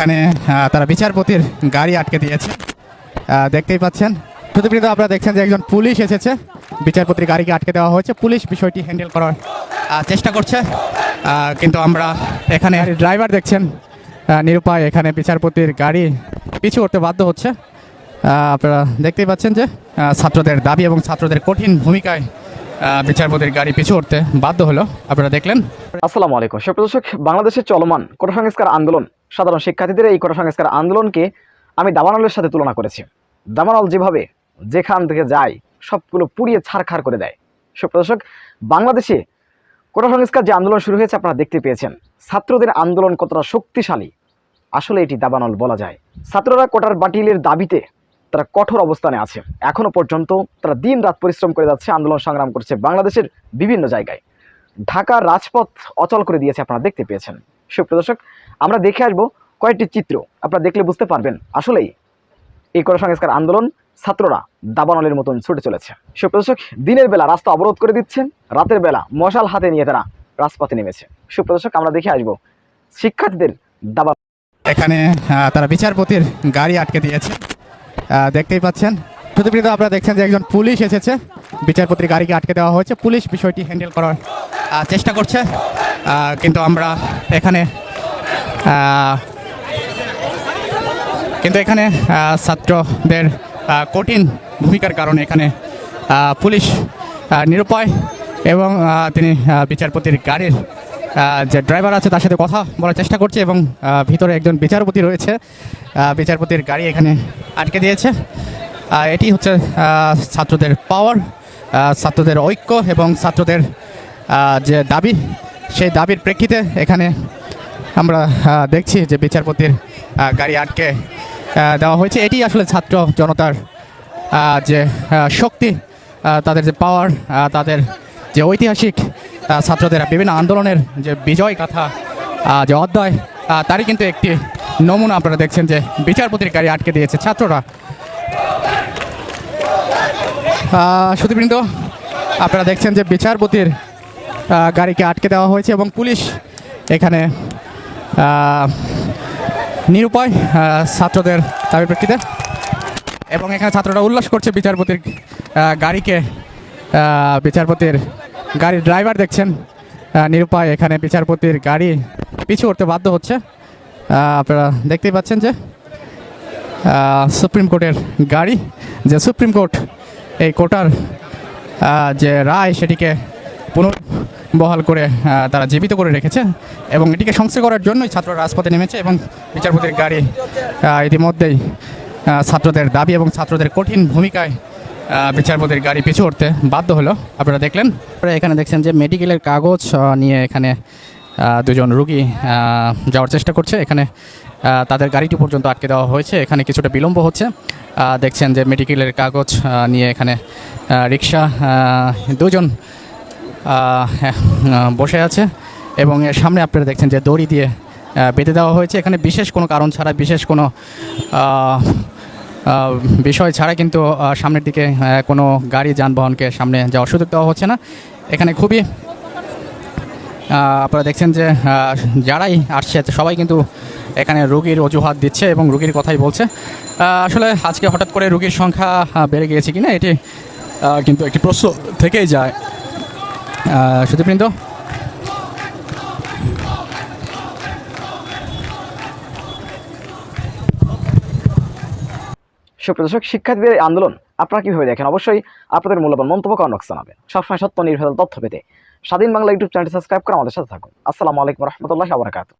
এখানে তারা বিচারপতির গাড়ি আটকে দিয়েছে। দেখতেই পাচ্ছেন। প্রতিপ্রিত আপনারা দেখছেন যে একজন পুলিশ এসেছে। বিচারপতির গাড়িকে আটকে দেওয়া হয়েছে। পুলিশ বিষয়টি হ্যান্ডেল করার চেষ্টা করছে। কিন্তু আমরা এখানে ড্রাইভার দেখছেন নিরুপায় এখানে বিচারপতির গাড়ি পিছু করতে বাধ্য হচ্ছে। আপনারা দেখতেই পাচ্ছেন যে ছাত্রদের দাবি এবং ছাত্রদের কঠিন ভূমিকায় বিচারপতির গাড়ি পিছু করতে বাধ্য হলো। আপনারা দেখলেন। আসসালামু আলাইকুম। সুপ্রদর্শক বাংলাদেশের চলমান কোটা সংস্কার আন্দোলন সাধারণ শিক্ষার্থীদের এই কোটা সংস্কার আন্দোলনকে আমি দাবানলের সাথে তুলনা করেছি। দাবানল যেভাবে যেখান থেকে যায়, সবগুলো পুড়িয়ে ছাড়খাড় করে দেয়। সুপ্রদর্শক বাংলাদেশে কোটা সংস্কার যে আন্দোলন শুরু হয়েছে আপনারা দেখতে পেয়েছেন। ছাত্রদের আন্দোলন কতটা শক্তিশালী, আসলে এটি দাবানল বলা যায়। ছাত্ররা কোটার বাটিলের দাবিতে তারা কঠোর অবস্থানে আছে। এখনও পর্যন্ত তারা দিন রাত পরিশ্রম করে যাচ্ছে, আন্দোলন সংগ্রাম করছে বাংলাদেশের বিভিন্ন জায়গায়। ঢাকার রাজপথ অচল করে দিয়েছে আপনারা দেখতে পেয়েছেন। সুপ্রদর্শক আমরা দেখে আসব কয়েকটি চিত্র। আপনারা দেখলে বুঝতে পারবেন, আসলেই এই কর সংস্কার আন্দোলন ছাত্ররা দাবানলের মতন ছুটে চলেছে। সুপ্রদর্শক দিনের বেলা রাস্তা অবরোধ করে দিচ্ছেন, রাতের বেলা মশাল হাতে নিয়ে তারা রাজপথে নেমেছে। সুপ্রদর্শক আমরা দেখে আসব শিক্ষার্থীদের দাবা এখানে তারা বিচারপতির গাড়ি আটকে দিয়েছে। দেখতেই পাচ্ছেন প্রতিপ্রিত আপনারা দেখছেন যে একজন পুলিশ এসেছে। বিচারপতির গাড়িকে আটকে দেওয়া হয়েছে। পুলিশ বিষয়টি হ্যান্ডেল করার চেষ্টা করছে। কিন্তু আমরা এখানে কিন্তু এখানে ছাত্রদের কঠিন ভূমিকার কারণে এখানে পুলিশ নিরুপায় এবং তিনি বিচারপতির গাড়ির যে ড্রাইভার আছে তার সাথে কথা বলার চেষ্টা করছে এবং ভিতরে একজন বিচারপতি রয়েছে। বিচারপতির গাড়ি এখানে আটকে দিয়েছে। এটি হচ্ছে ছাত্রদের পাওয়ার ছাত্রদের ঐক্য এবং ছাত্রদের যে দাবি, সেই দাবির প্রেক্ষিতে এখানে আমরা দেখছি যে বিচারপতির গাড়ি আটকে দেওয়া হয়েছে। এটি আসলে ছাত্র জনতার যে শক্তি তাদের যে পাওয়ার তাদের যে ঐতিহাসিক ছাত্রদের বিভিন্ন আন্দোলনের যে বিজয় কথা যে অধ্যায় তারই কিন্তু একটি নমুনা আপনারা দেখছেন যে বিচারপতির গাড়ি আটকে দিয়েছে ছাত্ররা। সুদীবৃন্দ আপনারা দেখছেন যে বিচারপতির গাড়িকে আটকে দেওয়া হয়েছে এবং পুলিশ এখানে নিরুপায় ছাত্রদের দাবির প্রেক্ষিতে এবং এখানে ছাত্ররা উল্লাস করছে বিচারপতির গাড়িকে বিচারপতির গাড়ির ড্রাইভার দেখছেন নিরুপায় এখানে বিচারপতির গাড়ি পিছু করতে বাধ্য হচ্ছে। আপনারা দেখতেই পাচ্ছেন যে সুপ্রিম কোর্টের গাড়ি, যে সুপ্রিম কোর্ট এই কোটার যে রায় সেটিকে পুনর্বহাল করে তারা জীবিত করে রেখেছে এবং এটিকে সংস্কার করার জন্যই ছাত্ররা রাজপথে নেমেছে এবং বিচারপতির গাড়ি ইতিমধ্যেই ছাত্রদের দাবি এবং ছাত্রদের কঠিন ভূমিকায় বিচারপতির গাড়ি পিছু উঠতে বাধ্য হলো। আপনারা দেখলেন। এখানে দেখছেন যে মেডিকেলের কাগজ নিয়ে এখানে দুজন রুগী যাওয়ার চেষ্টা করছে। এখানে তাদের গাড়িটি পর্যন্ত আটকে দেওয়া হয়েছে। এখানে কিছুটা বিলম্ব হচ্ছে। দেখছেন যে মেডিকেলের কাগজ নিয়ে এখানে রিক্সা দুজন বসে আছে এবং এর সামনে আপনারা দেখছেন যে দড়ি দিয়ে বেঁধে দেওয়া হয়েছে। এখানে বিশেষ কোনো কারণ ছাড়া, বিশেষ কোনো বিষয় ছাড়া কিন্তু সামনের দিকে কোনো গাড়ি, যানবাহনকে সামনে যাওয়ার সুযোগ দেওয়া হচ্ছে না। এখানে খুবই আপনারা দেখছেন যে যারাই আসছে, সবাই কিন্তু এখানে রুগীর অজুহাত দিচ্ছে এবং রুগীর কথাই বলছে। আসলে আজকে হঠাৎ করে রুগীর সংখ্যা বেড়ে গিয়েছে কিনা, এটি কিন্তু একটি প্রশ্ন থেকেই যায়। সুদীপবৃন্দ। সুপ্রদর্শক শিক্ষার্থীদের আন্দোলন আপনারা কীভাবে দেখেন? অবশ্যই আপনাদের মূল্যবান মন্তব্য বক্সে জানাবেন সবসময় সত্য, নির্ভেজাল তথ্য পেতে স্বাধীন বাংলা ইউটিউব চ্যানেলটি সাবস্ক্রাইব করে আমাদের সাথে থাকুন। আসসালামু আলাইকুম রহমতুল্লাহ আবরাকাত